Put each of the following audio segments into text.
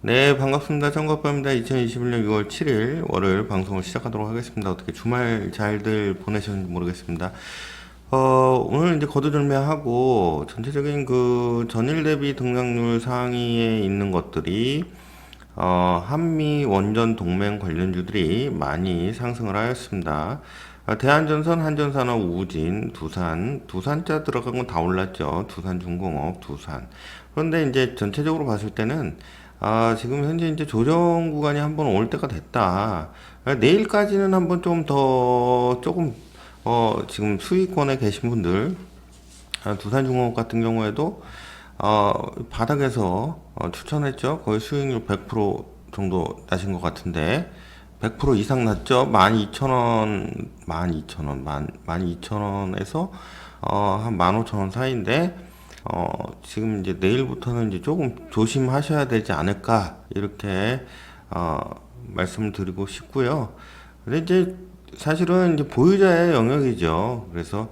네, 반갑습니다. 정거빠입니다. 2021년 6월 7일 월요일 방송을 시작하도록 하겠습니다. 어떻게 주말 잘들 보내셨는지 모르겠습니다. 어, 오늘 이제 거두절미하고 전체적인 그 전일 대비 등락률 상위에 있는 것들이 어, 한미 원전 동맹 관련주들이 많이 상승을 하였습니다. 아, 대한전선, 한전산업, 우진, 두산, 두산자 들어간 건 다 올랐죠. 두산중공업, 두산. 그런데 이제 전체적으로 봤을 때는 아, 지금 현재 이제 조정 구간이 한번 올 때가 됐다. 아, 내일까지는 한번 좀 더 조금 어, 지금 수익권에 계신 분들 아, 두산중공업 같은 경우에도 어, 바닥에서 어, 추천했죠. 거의 수익률 100% 정도 나신 것 같은데 100% 이상 났죠. 12,000원, 12,000원, 12,000원에서 어, 한 15,000원 사이인데 어, 지금 이제 내일부터는 이제 조금 조심하셔야 되지 않을까 이렇게 어, 말씀을 드리고 싶고요. 근데 이제 사실은 이제 보유자의 영역이죠. 그래서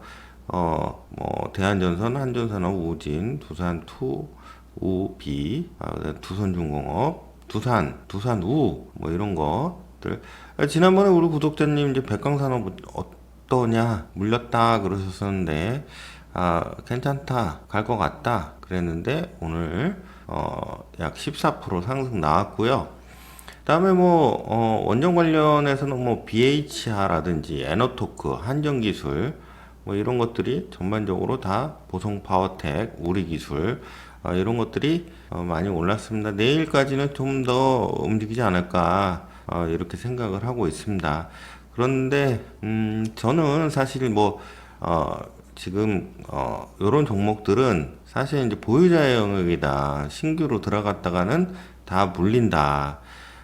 어, 뭐 대한전선, 한전산업, 우진, 두산 투, 우비, 아, 그다음에 두산중공업, 두산, 두산 우 뭐 이런 것들. 아, 지난번에 우리 구독자님 이제 백광산업 어떠냐 물렸다 그러셨었는데 아 괜찮다 갈 것 같다 그랬는데 오늘 어, 약 14% 상승 나왔고요. 그다음에 뭐 어, 원전 관련해서는 뭐 BHR라든지 에너토크, 한전기술 뭐 이런 것들이 전반적으로 다 보성 파워텍, 우리기술 어, 이런 것들이 어, 많이 올랐습니다. 내일까지는 좀 더 움직이지 않을까 어, 이렇게 생각을 하고 있습니다. 그런데 음, 저는 사실 뭐 어, 지금 어, 이런 종목들은 사실 이제 보유자의 영역이다. 신규로 들어갔다가는 다 물린다.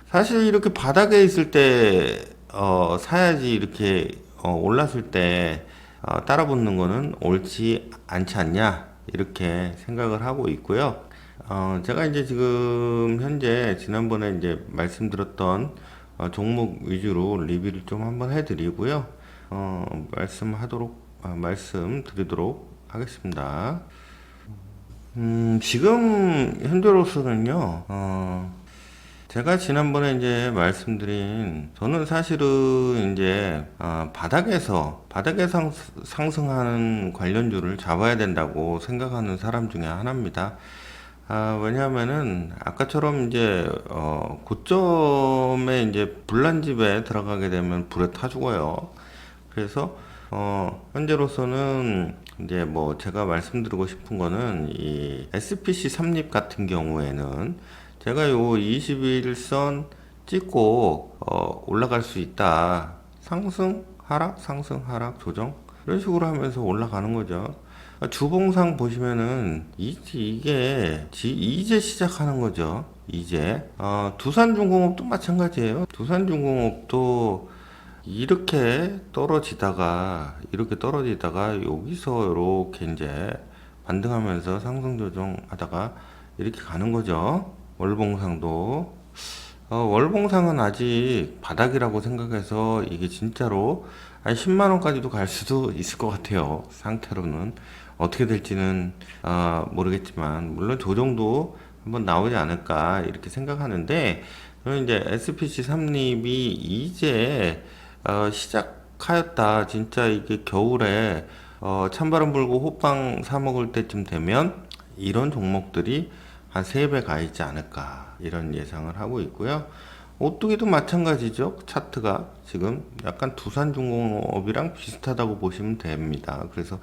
사실 이렇게 바닥에 있을 때 어, 사야지 이렇게 어, 올랐을 때 어, 따라 붙는 거는 옳지 않지 않냐 이렇게 생각을 하고 있고요. 어, 제가 이제 지금 현재 지난번에 이제 말씀드렸던 어, 종목 위주로 리뷰를 좀 한번 해드리고요. 어, 말씀하도록 아, 말씀드리도록 하겠습니다. 음, 지금 현재로서는요. 어, 제가 지난번에 이제 말씀드린 저는 사실은 이제 아, 바닥에서 바닥에 상, 상승하는 관련주를 잡아야 된다고 생각하는 사람 중에 하나입니다. 아, 왜냐하면은 아까처럼 이제 어, 고점에 이제 불난 집에 들어가게 되면 불에 타 죽어요. 그래서 어, 현재로서는 이제 뭐 제가 말씀드리고 싶은 거는 이 SPC 삼립 같은 경우에는 제가 요 21선 찍고 어, 올라갈 수 있다. 상승, 하락, 상승, 하락, 조정 이런 식으로 하면서 올라가는 거죠. 주봉상 보시면은 이, 이게 지- 이제 시작하는 거죠. 이제 어, 두산중공업도 마찬가지예요. 두산중공업도 이렇게 떨어지다가 이렇게 떨어지다가 여기서 이렇게 이제 반등하면서 상승 조정하다가 이렇게 가는 거죠. 월봉상도 어, 월봉상은 아직 바닥이라고 생각해서 이게 진짜로 한 10만 원까지도 갈 수도 있을 것 같아요. 상태로는 어떻게 될지는 아, 모르겠지만 물론 조정도 한번 나오지 않을까 이렇게 생각하는데 저는 이제 SPC 삼립이 이제 어, 시작하였다. 진짜 이게 겨울에 어, 찬바람 불고 호빵 사 먹을 때쯤 되면 이런 종목들이 한 3배 가 있지 않을까 이런 예상을 하고 있고요. 오뚜기도 마찬가지죠. 차트가 지금 약간 두산중공업이랑 비슷하다고 보시면 됩니다. 그래서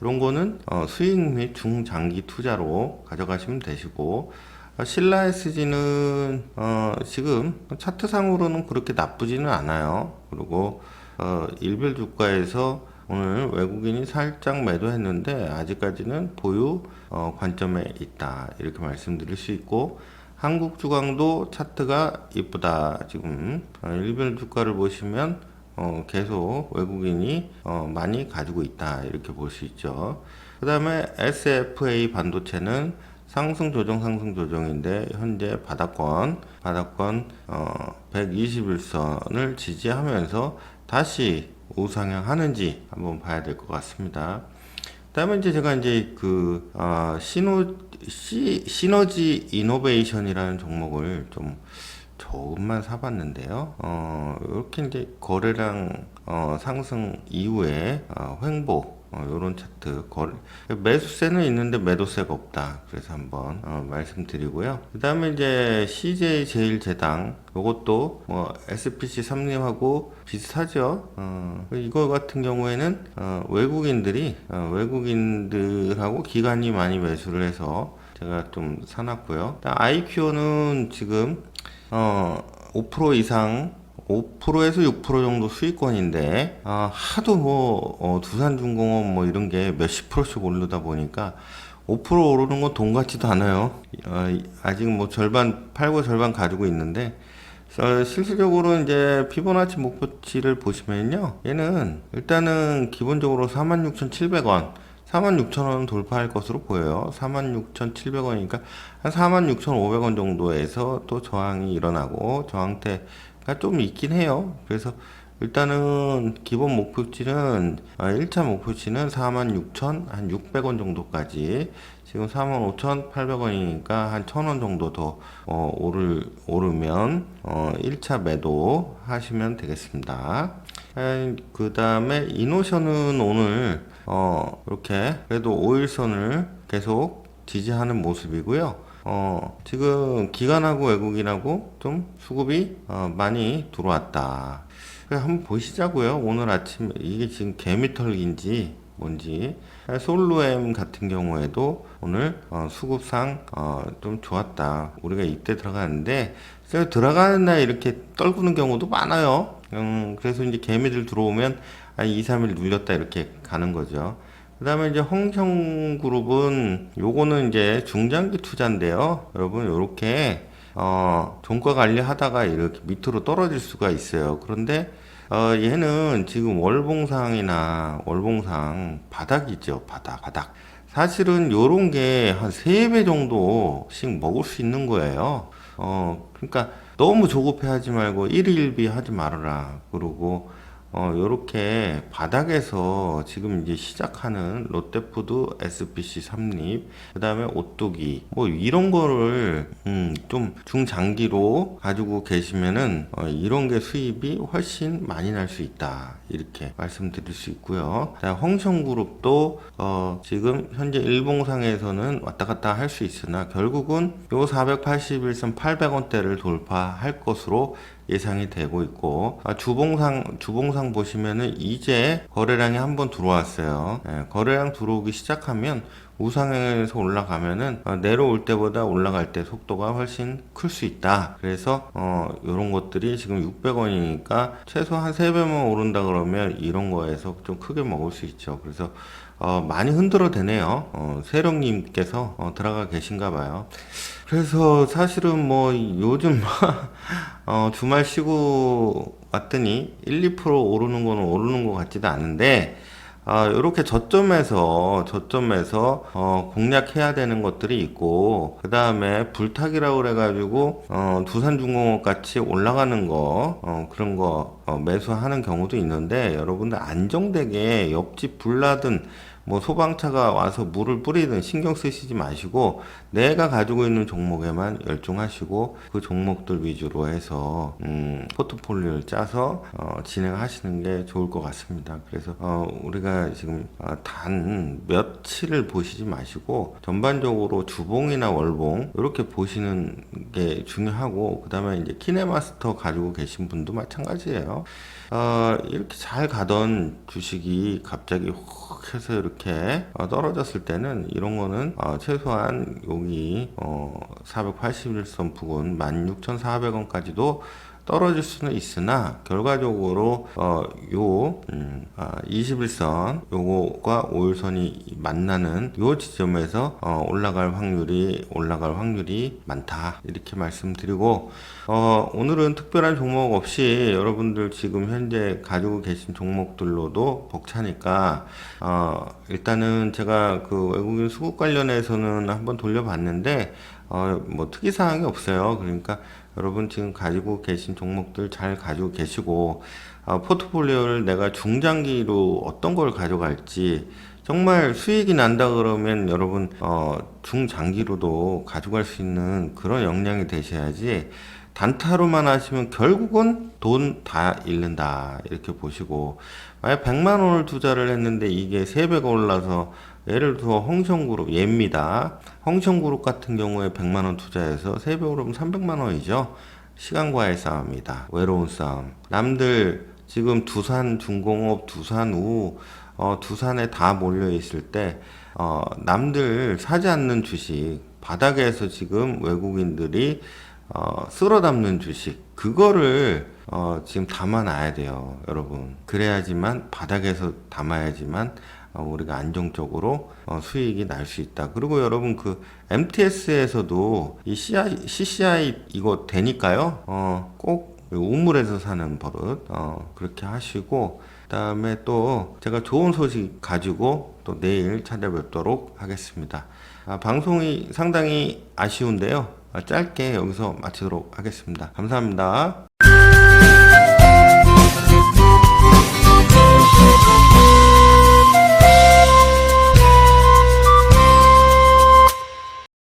이런 거는 어, 수익 및 중장기 투자로 가져가시면 되시고 어, 신라 SG는 어, 지금 차트상으로는 그렇게 나쁘지는 않아요. 그리고 어, 일별 주가에서 오늘 외국인이 살짝 매도했는데 아직까지는 보유 어, 관점에 있다 이렇게 말씀드릴 수 있고 한국 주강도 차트가 이쁘다 지금 어, 일별 주가를 보시면 어, 계속 외국인이 어, 많이 가지고 있다 이렇게 볼 수 있죠. 그 다음에 SFA 반도체는 상승 조정 상승 조정인데 현재 바닥권 바닥권 어, 121선을 지지하면서 다시 우상향 하는지 한번 봐야 될 것 같습니다. 그다음에 이제 제가 이제 그 아, 시노 시, 시너지 이노베이션이라는 종목을 좀 조금만 사봤는데요. 어, 이렇게 이제 거래량 어, 상승 이후에 어, 횡보 어, 요런 차트 거래 매수세는 있는데 매도세가 없다. 그래서 한번 어, 말씀드리고요. 그 다음에 이제 CJ 제일제당 요것도 뭐 SPC 삼림하고 비슷하죠. 어, 이거 같은 경우에는 어, 외국인들이 어, 외국인들하고 기관이 많이 매수를 해서 제가 좀 사놨고요. IQ는 지금 어, 5% 이상 5%에서 6% 정도 수익권인데 아, 하도 뭐 어, 두산중공업 뭐 이런 게 몇십 프로씩 오르다 보니까 5% 오르는 건 돈 같지도 않아요. 어, 아직 뭐 절반 팔고 절반 가지고 있는데 어, 실질적으로 이제 피보나치 목표치를 보시면요. 얘는 일단은 기본적으로 46,700원 46,000원 돌파할 것으로 보여요. 46,700원이니까 한 46,500원 정도에서 또 저항이 일어나고 저항대가 좀 있긴 해요. 그래서 일단은 기본 목표치는 1차 목표치는 46,000, 한 600원 정도까지 지금 45,800원이니까 한 1,000원 정도 더 어, 오를 오르면 어, 1차 매도 하시면 되겠습니다. 그 다음에 이노션은 오늘 어, 이렇게 그래도 5일선을 계속 지지하는 모습이고요. 어, 지금 기관하고 외국인하고 좀 수급이 어, 많이 들어왔다. 한번 보시자고요. 오늘 아침 이게 지금 개미털기인지 뭔지 솔로엠 같은 경우에도 오늘 어, 수급상 어, 좀 좋았다. 우리가 이때 들어가는데 들어가는 날 이렇게 떨구는 경우도 많아요. 음, 그래서 이제 개미들 들어오면 한 2, 3일 눌렸다 이렇게 가는 거죠. 그 다음에 이제 홍성그룹은 요거는 이제 중장기 투자인데요. 여러분 요렇게 어, 종가 관리하다가 이렇게 밑으로 떨어질 수가 있어요. 그런데 어, 얘는 지금 월봉상이나 월봉상 바닥이죠. 바닥, 바닥. 사실은 요런 게 한 3배 정도씩 먹을 수 있는 거예요. 어, 그러니까 너무 조급해 하지 말고 일일비 하지 말아라. 그러고 어, 요렇게 바닥에서 지금 이제 시작하는 롯데푸드 SPC 삼립, 그 다음에 오뚜기, 뭐 이런 거를, 음, 좀 중장기로 가지고 계시면은, 어, 이런 게 수입이 훨씬 많이 날 수 있다. 이렇게 말씀드릴 수 있고요. 자, 홍성그룹도, 어, 지금 현재 일봉상에서는 왔다 갔다 할 수 있으나 결국은 요 481선 800원대를 돌파할 것으로 예상이 되고 있고 아, 주봉상 주봉상 보시면은 이제 거래량이 한번 들어왔어요. 예, 거래량 들어오기 시작하면 우상향에서 올라가면은 어, 내려올 때보다 올라갈 때 속도가 훨씬 클 수 있다. 그래서 어 이런 것들이 지금 600원이니까 최소 한 3배만 오른다 그러면 이런 거에서 좀 크게 먹을 수 있죠. 그래서 어 많이 흔들어 대네요. 어 세령님께서 어 들어가 계신가 봐요. 그래서 사실은 뭐 요즘 어 주말 쉬고 왔더니 1, 2% 오르는 거는 오르는 것 같지도 않은데 아, 이렇게 저점에서 저점에서 어, 공략해야 되는 것들이 있고 그 다음에 불탁이라고 그래가지고 어, 두산중공업 같이 올라가는 거 어, 그런 거 어, 매수하는 경우도 있는데 여러분들 안정되게 옆집 불나든 뭐 소방차가 와서 물을 뿌리든 신경 쓰시지 마시고 내가 가지고 있는 종목에만 열중하시고 그 종목들 위주로 해서 음, 포트폴리오를 짜서 어, 진행하시는 게 좋을 것 같습니다. 그래서 어, 우리가 지금 어, 단 며칠을 보시지 마시고 전반적으로 주봉이나 월봉 이렇게 보시는 게 중요하고 그 다음에 이제 키네마스터 가지고 계신 분도 마찬가지예요. 어, 이렇게 잘 가던 주식이 갑자기 훅 해서 이렇게 어, 떨어졌을 때는 이런 거는 어, 최소한 여기 어, 481선 부근 16,400원까지도 떨어질 수는 있으나 결과적으로 어요 음, 아, 21선 요거가 5일선이 만나는 요 지점에서 어, 올라갈 확률이 올라갈 확률이 많다 이렇게 말씀드리고 어, 오늘은 특별한 종목 없이 여러분들 지금 현재 가지고 계신 종목들로도 벅차니까 어, 일단은 제가 그 외국인 수급 관련해서는 한번 돌려봤는데 어, 뭐 특이 사항이 없어요. 그러니까 여러분 지금 가지고 계신 종목들 잘 가지고 계시고 아, 포트폴리오를 내가 중장기로 어떤 걸 가져갈지 정말 수익이 난다 그러면 여러분 어, 중장기로도 가져갈 수 있는 그런 역량이 되셔야지 단타로만 하시면 결국은 돈 다 잃는다 이렇게 보시고 만약 100만 원을 투자를 했는데 이게 3배가 올라서 예를 들어 홍성그룹 예입니다. 홍성그룹 같은 경우에 100만 원 투자해서 3배 오르면 300만 원이죠. 시간과의 싸움이다. 외로운 싸움. 남들 지금 두산 중공업, 두산 우, 어, 두산에 다 몰려 있을 때 어, 남들 사지 않는 주식 바닥에서 지금 외국인들이 어, 쓸어 담는 주식 그거를 어, 지금 담아놔야 돼요, 여러분. 그래야지만 바닥에서 담아야지만 어, 우리가 안정적으로 어, 수익이 날 수 있다. 그리고 여러분 그 MTS에서도 이 CI, CCI 이거 되니까요. 어, 꼭 우물에서 사는 버릇 어, 그렇게 하시고 그다음에 또 제가 좋은 소식 가지고 또 내일 찾아뵙도록 하겠습니다. 아, 방송이 상당히 아쉬운데요. 아, 짧게 여기서 마치도록 하겠습니다. 감사합니다.